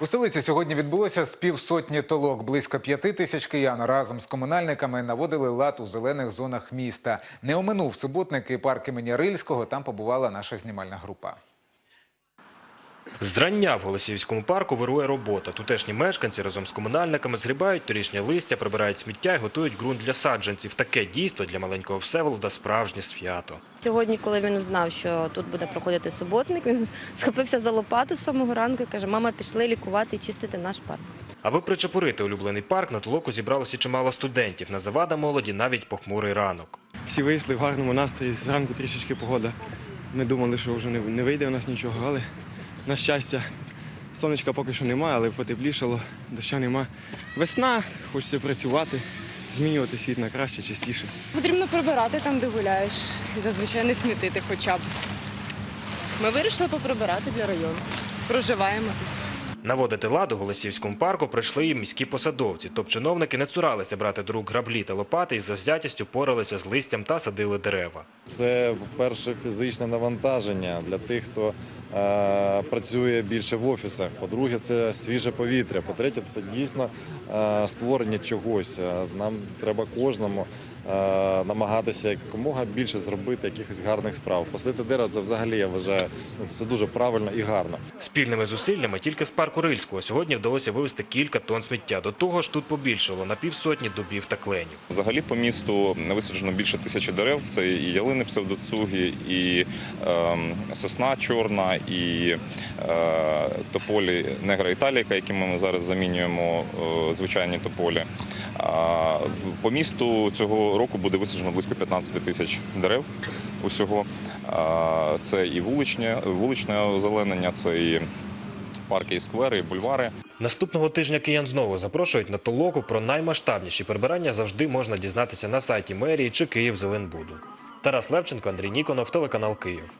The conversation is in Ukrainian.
У столиці сьогодні відбулося з півсотні толок. Близько п'яти тисяч киян разом з комунальниками наводили лад у зелених зонах міста. Не оминув суботник і парк імені Рильського. Там побувала наша знімальна група. Зрання в Голосіївському парку вирує робота. Тутешні мешканці разом з комунальниками згрібають торішнє листя, прибирають сміття і готують ґрунт для саджанців. Таке дійство для маленького Всеволода – справжнє свято. Сьогодні, коли він узнав, що тут буде проходити суботник, він схопився за лопату з самого ранку і каже: мама, пішли лікувати і чистити наш парк. Аби причепурити улюблений парк, на толоку зібралося чимало студентів. Не завада молоді навіть похмурий ранок. Всі вийшли в гарному настрої. Зранку трішечки погода. Ми думали, що вже не вийде у нас нічого, але на щастя, сонечка поки що немає, але потеплішало, доща нема. Весна, хочеться працювати, змінювати світ на краще, частіше. Потрібно прибирати там, де гуляєш, і зазвичай не смітити хоча б. Ми вирішили поприбирати для району. Проживаємо тут. Наводити лад у Голосіївському парку прийшли і міські посадовці. Топ-чиновники не цуралися брати до рук граблі та лопати і з завзятістю поралися з листям та садили дерева. Це, по-перше, фізичне навантаження для тих, хто е, працює більше в офісах. По-друге, це свіже повітря. По-третє, це дійсно е, створення чогось. Е, Нам треба кожному намагатися якомога більше зробити якихось гарних справ. Посадити дерево це взагалі я вважаю, ну, це дуже правильно і гарно. Спільними зусиллями тільки з парку Рильського сьогодні вдалося вивезти кілька тонн сміття. До того ж тут побільшало на півсотні дубів та кленів. Взагалі по місту висаджено більше тисячі дерев. Це і ялини псевдоцуги, і ем, сосна чорна, і е, тополі негра італіка, якими ми зараз замінюємо е, звичайні тополі. А, по місту цього року буде висаджено близько 15 тисяч дерев усього. Це і вуличне, вуличне озеленення, це і парки, і сквери, і бульвари. Наступного тижня киян знову запрошують на толоку. Про наймасштабніші прибирання завжди можна дізнатися на сайті мерії чи Київ Зеленбуду. Тарас Левченко, Андрій Ніконов, телеканал Київ.